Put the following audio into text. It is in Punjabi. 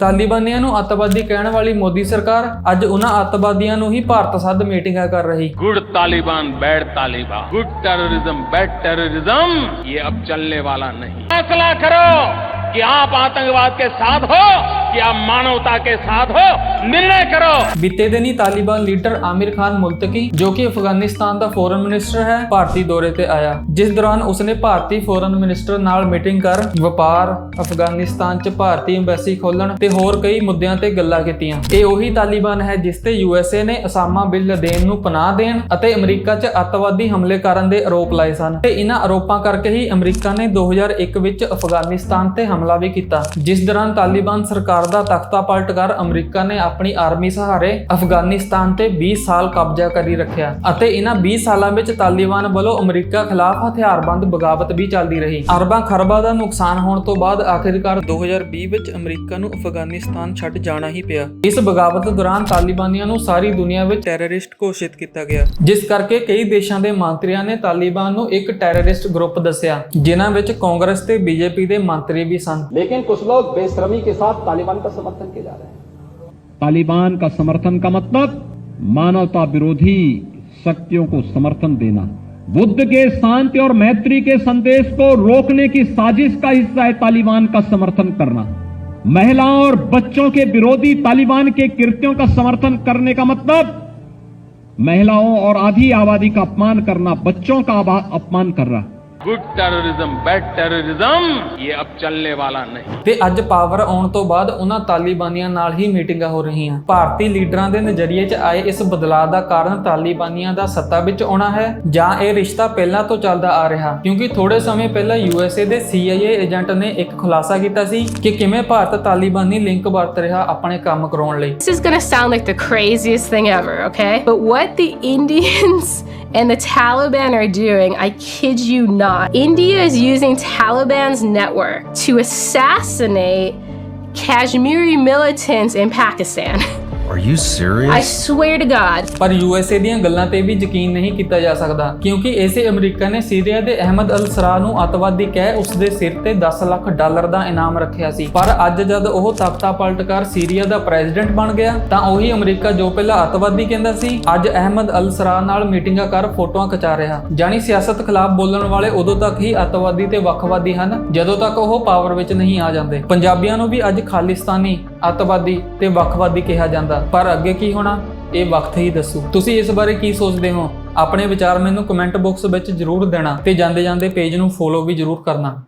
ਤਾਲਿਬਾਨੀਆਂ ਨੂੰ ਅੱਤਵਾਦੀ ਕਹਿਣ ਵਾਲੀ ਮੋਦੀ ਸਰਕਾਰ ਅੱਜ ਉਹਨਾਂ ਅੱਤਵਾਦੀਆਂ ਨੂੰ ਹੀ ਭਾਰਤ ਸੱਦ ਮੀਟਿੰਗਾਂ ਕਰ ਰਹੀ good Taliban bad Taliban good terrorism bad terrorism ये अब चलने वाला नहीं फैसला करो कि आप आतंकवाद के साथ हो कि आप मानवता के साथ हो निर्णय करो ਬੀਤੇ ਦਿਨੀ ਤਾਲਿਬਾਨ ਲੀਡਰ ਆਮਿਰ ਖਾਨ ਮੁਲਤਕੀ ਜੋ ਕਿ ਅਫਗਾਨਿਸਤਾਨ ਦਾ ਫੋਰਨ ਮਿਨਿਸਟਰ ਹੈ ਭਾਰਤੀ ਦੌਰੇ ਤੇ ਆਇਆ ਜਿਸ ਦੌਰਾਨ ਉਸਨੇ ਭਾਰਤੀ ਫੋਰਨ ਮਿਨਿਸਟਰ ਨਾਲ ਮੀਟਿੰਗ ਕਰ ਵਪਾਰ ਅਫਗਾਨਿਸਤਾਨ 'ਚ ਭਾਰਤੀ ਐਮਬੈਸੀ ਖੋਲਣ ਤੇ ਹੋਰ ਕਈ ਮੁੱਦਿਆਂ ਤੇ ਗੱਲਾਂ ਕੀਤੀਆਂ ਇਹ ਉਹੀ ਤਾਲਿਬਾਨ ਹੈ ਜਿਸ ਤੇ ਯੂਐਸਏ ਨੇ ਅਸਾਮਾ ਬਿਨ ਲਦੇਨ ਨੂੰ ਪਨਾਹ ਦੇਣ ਅਤੇ ਅਮਰੀਕਾ 'ਚ ਅੱਤਵਾਦੀ ਹਮਲੇ ਕਰਨ ਦੇ ਆਰੋਪ ਲਾਏ ਸਨ ਤੇ ਇਹਨਾਂ ਆਰੋਪਾਂ ਕਰਕੇ ਹੀ ਅਮਰੀਕਾ ਨੇ 2001 ਵਿੱਚ ਅਫਗਾਨਿਸਤਾਨ ਤੇ ਹਮਲਾ ਵੀ ਕੀਤਾ ਜਿਸ ਦੌਰਾਨ ਤਾਲਿਬਾਨ ਸਰਕਾਰ ਸਰਕਾਰ ਦਾ ਤਖਤਾ ਪਲਟ ਕਰ ਅਮਰੀਕਾ ਨੇ ਆਪਣੀ ਆਰਮੀ ਸਹਾਰੇ ਅਫਗਾਨਿਸਤਾਨ ਤੇ 20 ਸਾਲ ਕਬਜ਼ਾ ਕਰੀ ਰੱਖਿਆ ਅਤੇ ਇਹਨਾਂ 20 ਸਾਲਾਂ ਵਿੱਚ ਤਾਲਿਬਾਨ ਵੱਲੋਂ ਅਮਰੀਕਾ ਖਿਲਾਫ ਹਥਿਆਰਬੰਦ ਬਗਾਵਤ ਵੀ ਚੱਲਦੀ ਰਹੀ। ਅਰਬਾਂ ਖਰਬਾਂ ਦਾ ਨੁਕਸਾਨ ਹੋਣ ਤੋਂ ਬਾਅਦ ਆਖਿਰਕਾਰ 2020 ਵਿੱਚ ਅਮਰੀਕਾ ਨੂੰ ਅਫਗਾਨਿਸਤਾਨ ਛੱਡ ਜਾਣਾ ਹੀ ਪਿਆ। ਇਸ ਬਗਾਵਤ ਦੌਰਾਨ ਤਾਲਿਬਾਨੀਆਂ ਨੂੰ ਸਾਰੀ ਦੁਨੀਆ ਵਿੱਚ ਟੈਰਰਿਸਟ ਘੋਸ਼ਿਤ ਕੀਤਾ ਗਿਆ। ਜਿਸ ਕਰਕੇ ਕਈ ਦੇਸ਼ਾਂ ਦੇ ਮੰਤਰੀਆਂ ਨੇ ਤਾਲਿਬਾਨ ਨੂੰ ਇੱਕ ਟੈਰਰਿਸਟ ਗਰੁੱਪ ਦੱਸਿਆ, ਜਿਨ੍ਹਾਂ ਵਿੱਚ ਕਾਂਗਰਸ ਤੇ ਬੀਜੇਪੀ ਦੇ ਮੰਤਰੀ ਵੀ ਸਨ। ਲੇਕਿਨ ਕੁਝ ਲੋਕ ਬੇਸ਼ਰਮੀ ਕੇ ਸਾਥ ਤਾਲਿਬਾਨ तालिबान का समर्थन किए जा रहे हैं। तालिबान का समर्थन का मतलब मानवता विरोधी शक्तियों को समर्थन देना, बुद्ध के शांति और मैत्री के संदेश को रोकने की साजिश का हिस्सा है तालिबान का समर्थन करना। महिलाओं और बच्चों के विरोधी तालिबान के कृत्यों का समर्थन करने का मतलब महिलाओं और आधी आबादी का अपमान करना, बच्चों का अपमान कर ਗੁੱਡ ਟੈਰੋਰਿਜ਼ਮ ਬੈਡ ਟੈਰੋਰਿਜ਼ਮ ਇਹ ਅਬ ਚੱਲਨੇ ਵਾਲਾ ਨਹੀਂ ਤੇ ਅੱਜ ਪਾਵਰ ਆਉਣ ਤੋਂ ਬਾਅਦ ਉਹਨਾਂ ਤਾਲਿਬਾਨੀਆਂ ਨਾਲ ਹੀ ਮੀਟਿੰਗਾਂ ਹੋ ਰਹੀਆਂ। ਭਾਰਤੀ ਲੀਡਰਾਂ ਦੇ ਨਜ਼ਰੀਏ 'ਚ ਆਏ ਇਸ ਬਦਲਾਅ ਦਾ ਕਾਰਨ ਤਾਲਿਬਾਨੀਆਂ ਦਾ ਸੱਤਾ ਵਿੱਚ ਆਉਣਾ ਹੈ ਜਾਂ ਇਹ ਰਿਸ਼ਤਾ ਪਹਿਲਾਂ ਤੋਂ ਚੱਲਦਾ ਆ ਰਿਹਾ? ਕਿਉਂਕਿ ਥੋੜੇ ਸਮੇਂ ਪਹਿਲਾਂ ਯੂਐਸਏ ਦੇ CIA ਏਜੰਟ ਨੇ ਇੱਕ ਖੁਲਾਸਾ ਕੀਤਾ ਸੀ ਕਿ ਕਿਵੇਂ ਭਾਰਤ ਤਾਲਿਬਾਨੀ ਲਿੰਕ ਵਰਤ ਰਿਹਾ ਆਪਣੇ ਕੰਮ ਕਰਾਉਣ ਲਈ। This is going to sound like the craziest thing ever, okay? But what the Indians and the Taliban are doing, I kid you not. India is using Taliban's network to assassinate Kashmiri militants in Pakistan. Are you I serious? swear to God. ਪਰ ਯੂਐਸਏ ਦੀਆਂ ਗੱਲਾਂ ਤੇ ਵੀ ਯਕੀਨ ਨਹੀਂ ਕੀਤਾ ਜਾ ਸਕਦਾ ਕਿਉਂਕਿ ਇਸੇ ਅਮਰੀਕਾ ਨੇ ਸੀਰੀਆ ਦੇ ਅਹਿਮਦ ਅਲ ਸਰਾ ਨੂੰ ਅੱਤਵਾਦੀ ਕਹਿ ਉਸ ਦੇ ਸਿਰ ਤੇ 10 ਲੱਖ ਡਾਲਰ ਦਾ ਇਨਾਮ ਰੱਖਿਆ ਸੀ ਪਰ ਅੱਜ ਜਦ ਉਹ ਤਖਤਾ ਪਲਟ ਕਰ ਸੀਰੀਆ ਦਾ ਪ੍ਰੈਜ਼ੀਡੈਂਟ ਬਣ ਗਿਆ ਤਾਂ ਉਹੀ ਅਮਰੀਕਾ ਜੋ ਪਹਿਲਾਂ ਅੱਤਵਾਦੀ ਕਹਿੰਦਾ ਸੀ ਅੱਜ ਅਹਿਮਦ ਅਲ ਸਰਾ ਨਾਲ ਮੀਟਿੰਗਾਂ ਕਰ ਫੋਟੋਆਂ ਖਿਚਾ ਰਿਹਾ ਜਾਨੀ ਸਿਆਸਤ ਖਿਲਾਫ ਬੋਲਣ ਵਾਲੇ ਉਦੋਂ ਤੱਕ ਹੀ ਅੱਤਵਾਦੀ ਤੇ ਵੱਖਵਾਦੀ ਹਨ ਜਦੋਂ ਤੱਕ ਉਹ ਪਾਵਰ ਵਿੱਚ ਨਹੀਂ ਆ ਜਾਂਦੇ ਪੰਜਾਬੀਆਂ ਨੂੰ ਵੀ ਅੱਜ ਖਾਲਿਸਤਾਨੀ ਅੱਤਵਾਦੀ ਤੇ ਵੱਖਵਾਦੀ ਕਿਹਾ ਜਾਂਦਾ। ਪਰ ਅੱਗੇ ਕੀ ਹੋਣਾ, ਇਹ ਵਕਤ ਹੀ ਦੱਸੂ। ਤੁਸੀਂ ਇਸ ਬਾਰੇ ਕੀ ਸੋਚਦੇ ਹੋ? ਆਪਣੇ ਵਿਚਾਰ ਮੈਨੂੰ ਕਮੈਂਟ ਬਾਕਸ ਵਿੱਚ ਜਰੂਰ ਦੇਣਾ ਤੇ ਜਾਂਦੇ ਜਾਂਦੇ ਪੇਜ ਨੂੰ ਫੋਲੋ ਵੀ ਜਰੂਰ ਕਰਨਾ।